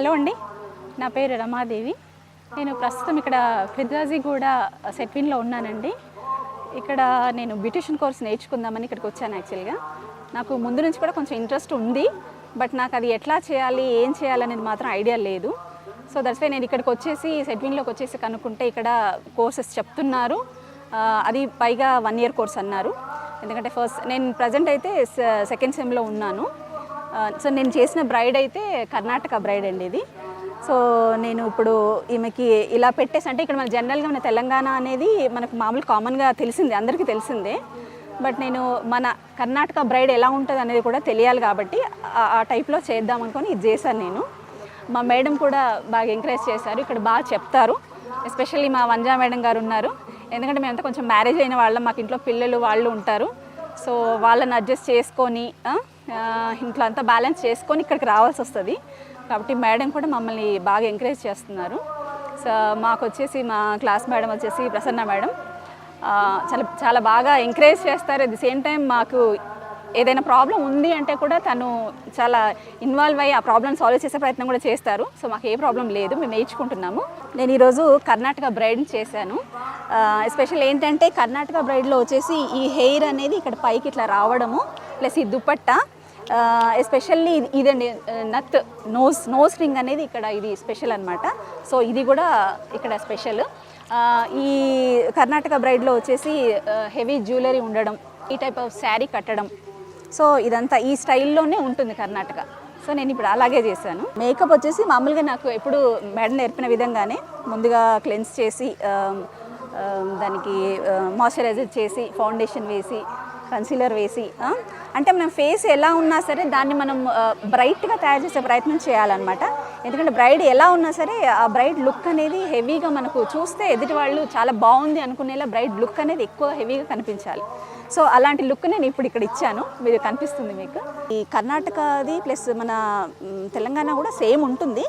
Hello అండి. నా పేరు రమాదేవి. నేను ప్రస్తుతం ఇక్కడ ఫిర్దాజీగూడ సెట్విన్లో ఉన్నానండి. ఇక్కడ నేను బ్యూటిషియన్ కోర్స్ నేర్చుకుందామని ఇక్కడికి వచ్చాను యాక్చువల్గా. నాకు ముందు నుంచి కూడా కొంచెం ఇంట్రెస్ట్ ఉంది. బట్ నాకు అది ఎట్లా చేయాలి ఏం చేయాలనేది మాత్రం ఐడియా లేదు. సో దట్స్ వై నేను ఇక్కడికి వచ్చేసి సెట్విన్లోకి వచ్చేసి కనుక్కుంటే ఇక్కడ కోర్సెస్ చెప్తున్నారు. అది పైగా వన్ ఇయర్ కోర్స్ అన్నారు. ఎందుకంటే ఫస్ట్ నేను ప్రజెంట్ అయితే సెకండ్ సెమ్లో ఉన్నాను. సో నేను చేసిన బ్రైడ్ అయితే కర్ణాటక బ్రైడ్ అండి ఇది. సో నేను ఇప్పుడు ఈమెకి ఇలా పెట్టేసి అంటే ఇక్కడ మన జనరల్గా మన తెలంగాణ అనేది మనకు మామూలు కామన్గా తెలిసింది అందరికీ తెలిసిందే. బట్ నేను మన కర్ణాటక బ్రైడ్ ఎలా ఉంటుంది అనేది కూడా తెలియాలి కాబట్టి ఆ- ఆ టైప్లో చేద్దాం అనుకొని ఇది చేశాను నేను. మా మేడం కూడా బాగా ఎంకరేజ్ చేశారు ఇక్కడ బాగా చెప్తారు. ఎస్పెషల్లీ మా వంజా మేడం గారు ఉన్నారు. ఎందుకంటే మేమంతా కొంచెం మ్యారేజ్ అయిన వాళ్ళం మాకు ఇంట్లో పిల్లలు వాళ్ళు ఉంటారు. సో వాళ్ళని అడ్జస్ట్ చేసుకొని ఇంట్లో అంతా బ్యాలెన్స్ చేసుకొని ఇక్కడికి రావాల్సి వస్తుంది. కాబట్టి మేడం కూడా మమ్మల్ని బాగా ఎంకరేజ్ చేస్తున్నారు. సో మాకు వచ్చేసి మా క్లాస్ మేడం వచ్చేసి ప్రసన్న మేడం. చాలా చాలా బాగా ఎంకరేజ్ చేస్తారు. అట్ ది సేమ్ టైం మాకు ఏదైనా ప్రాబ్లం ఉంది అంటే కూడా తను చాలా ఇన్వాల్వ్ అయ్యి ఆ ప్రాబ్లం సాల్వ్ చేసే ప్రయత్నం కూడా చేస్తారు. సో మాకు ఏ ప్రాబ్లం లేదు. మేము నేర్చుకుంటున్నాము. నేను ఈరోజు కర్ణాటక బ్రైడ్ చేశాను. ఎస్పెషల్ ఏంటంటే కర్ణాటక బ్రైడ్లో వచ్చేసి ఈ హెయిర్ అనేది ఇక్కడ పైకి ఇట్లా రావడము ప్లస్ ఈ దుప్పట్ట ఎస్పెషల్లీ ఇదండి నత్ నోస్ నోస్ రింగ్ అనేది ఇక్కడ ఇది స్పెషల్ అనమాట సో ఇది కూడా ఇక్కడ స్పెషల్. ఈ కర్ణాటక బ్రైడ్లో వచ్చేసి హెవీ జ్యువెలరీ ఉండడం ఈ టైప్ ఆఫ్ శారీ కట్టడం సో ఇదంతా ఈ స్టైల్లోనే ఉంటుంది కర్ణాటక. సో నేను ఇప్పుడు అలాగే చేశాను. మేకప్ వచ్చేసి మామూలుగా నాకు ఎప్పుడు మేడం నేర్పిన విధంగానే ముందుగా క్లెన్స్ చేసి దానికి మాయిశ్చరైజర్ చేసి ఫౌండేషన్ వేసి కన్సీలర్ వేసి అంటే మనం ఫేస్ ఎలా ఉన్నా సరే దాన్ని మనం బ్రైట్గా తయారు చేసే ప్రయత్నం చేయాలన్నమాట. ఎందుకంటే బ్రైడ్ ఎలా ఉన్నా సరే ఆ బ్రైడ్ లుక్ అనేది హెవీగా మనకు చూస్తే ఎదుటి వాళ్ళు చాలా బాగుంది అనుకునేలా బ్రైడ్ లుక్ అనేది ఎక్కువ హెవీగా కనిపించాలి. సో అలాంటి లుక్ నేను ఇప్పుడు ఇక్కడ ఇచ్చాను. మీరు కనిపిస్తుంది మీకు. ఈ కర్ణాటకది ప్లస్ మన తెలంగాణ కూడా సేమ్ ఉంటుంది.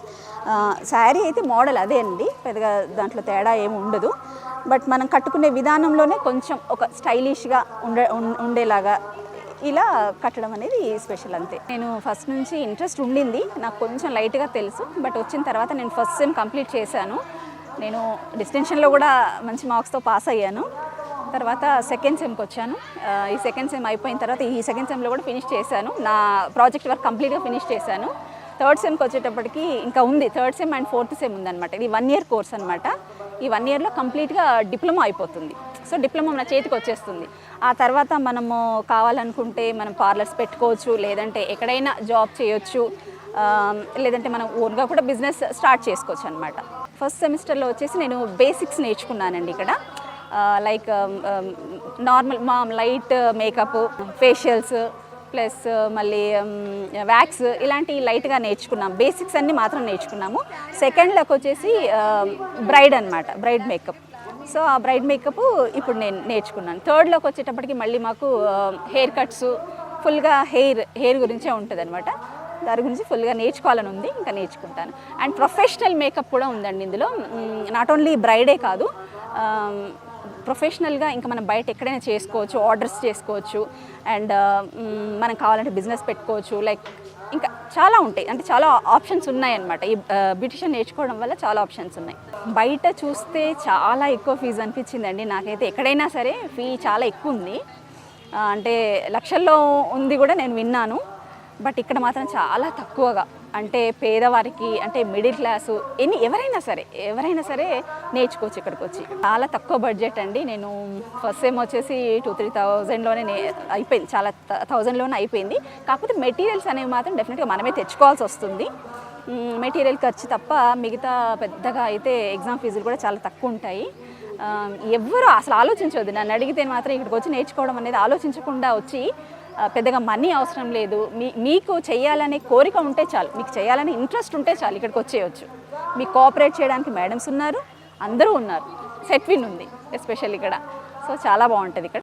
శారీ అయితే మోడల్ అదే అండి. పెద్దగా దాంట్లో తేడా ఏమి ఉండదు. బట్ మనం కట్టుకునే విధానంలోనే కొంచెం ఒక స్టైలిష్గా ఉండే ఉండేలాగా ఇలా కట్టడం అనేది స్పెషల్ అంతే. నేను ఫస్ట్ నుంచి ఇంట్రెస్ట్ ఉండింది. నాకు కొంచెం లైట్గా తెలుసు. బట్ వచ్చిన తర్వాత నేను ఫస్ట్ సెమ్ కంప్లీట్ చేశాను. నేను డిస్టెన్షన్లో కూడా మంచి మార్క్స్తో పాస్ అయ్యాను. తర్వాత సెకండ్ సెమ్కి వచ్చాను. ఈ సెకండ్ సెమ్ అయిపోయిన తర్వాత ఈ సెకండ్ సెమ్లో కూడా ఫినిష్ చేశాను. నా ప్రాజెక్ట్ వర్క్ కంప్లీట్గా ఫినిష్ చేశాను. థర్డ్ సెమ్కి వచ్చేటప్పటికి ఇంకా ఉంది. Third sem and fourth sem ఉందన్నమాట. ఇది వన్ ఇయర్ కోర్స్ అనమాట ఈ వన్ ఇయర్లో కంప్లీట్గా డిప్లొమా అయిపోతుంది. సో డిప్లొమా మన చేతికి వచ్చేస్తుంది. ఆ తర్వాత మనము కావాలనుకుంటే మనం పార్లర్స్ పెట్టుకోవచ్చు లేదంటే ఎక్కడైనా జాబ్ చేయొచ్చు లేదంటే మనం ఓన్గా కూడా బిజినెస్ స్టార్ట్ చేసుకోవచ్చు అనమాట ఫస్ట్ సెమిస్టర్లో వచ్చేసి నేను బేసిక్స్ నేర్చుకున్నానండి ఇక్కడ. లైక్ um, um, నార్మల్ మా లైట్ మేకప్ ఫేషియల్స్ ప్లస్ మళ్ళీ um, వ్యాక్స్ ఇలాంటి లైట్గా నేర్చుకున్నాం. బేసిక్స్ అన్నీ మాత్రం నేర్చుకున్నాము. సెకండ్లోకి వచ్చేసి బ్రైడ్ అనమాట బ్రైడ్ మేకప్ సో ఆ బ్రైడ్ మేకప్ ఇప్పుడు నేను నేర్చుకున్నాను. థర్డ్లోకి వచ్చేటప్పటికి మళ్ళీ మాకు హెయిర్ కట్స్ ఫుల్గా హెయిర్ హెయిర్ గురించే ఉంటుంది అనమాట దాని గురించి ఫుల్గా నేర్చుకోవాలని ఉంది ఇంకా నేర్చుకుంటాను. అండ్ ప్రొఫెషనల్ మేకప్ కూడా ఉందండి ఇందులో. నాట్ ఓన్లీ బ్రైడే కాదు ప్రొఫెషనల్గా ఇంకా మనం బయట ఎక్కడైనా చేసుకోవచ్చు ఆర్డర్స్ చేసుకోవచ్చు అండ్ మనం కావాలంటే బిజినెస్ పెట్టుకోవచ్చు లైక్ ఇంకా చాలా ఉంటాయి. అంటే చాలా ఆప్షన్స్ ఉన్నాయన్నమాట. ఈ బ్యూటిషియన్ నేర్చుకోవడం వల్ల చాలా ఆప్షన్స్ ఉన్నాయి. బయట చూస్తే చాలా ఎక్కువ ఫీజు అనిపించిందండి. నాకైతే ఎక్కడైనా సరే ఫీ చాలా ఎక్కువ ఉంది. అంటే లక్షల్లో ఉంది కూడా నేను విన్నాను. బట్ ఇక్కడ మాత్రం చాలా తక్కువగా. అంటే పేదవారికి అంటే మిడిల్ క్లాసు ఎన్ని ఎవరైనా సరే ఎవరైనా సరే నేర్చుకోవచ్చు ఇక్కడికి వచ్చి చాలా తక్కువ బడ్జెట్ అండి. నేను ఫస్ట్ సెమ్ వచ్చేసి టూ త్రీ థౌజండ్లోనే నే అయిపోయింది. చాలా థౌజండ్లోనే అయిపోయింది. కాకపోతే మెటీరియల్స్ అనేవి మాత్రం డెఫినెట్గా మనమే తెచ్చుకోవాల్సి వస్తుంది. మెటీరియల్ ఖర్చు తప్ప మిగతా పెద్దగా అయితే ఎగ్జామ్ ఫీజులు కూడా చాలా తక్కువ ఉంటాయి. ఎవ్వరు అసలు ఆలోచించవద్దు నన్ను అడిగితే మాత్రం ఇక్కడికి వచ్చి నేర్చుకోవడం అనేది ఆలోచించకుండా వచ్చి పెద్దగా మనీ అవసరం లేదు. మీ మీకు చేయాలనే కోరిక ఉంటే చాలు. మీకు చేయాలనే ఇంట్రెస్ట్ ఉంటే చాలు ఇక్కడికి వచ్చేయచ్చు. మీకు కోఆపరేట్ చేయడానికి మేడమ్స్ ఉన్నారు అందరూ ఉన్నారు. సెట్విన్ ఉంది ఎస్పెషల్ ఇక్కడ. సో చాలా బాగుంటుంది ఇక్కడ.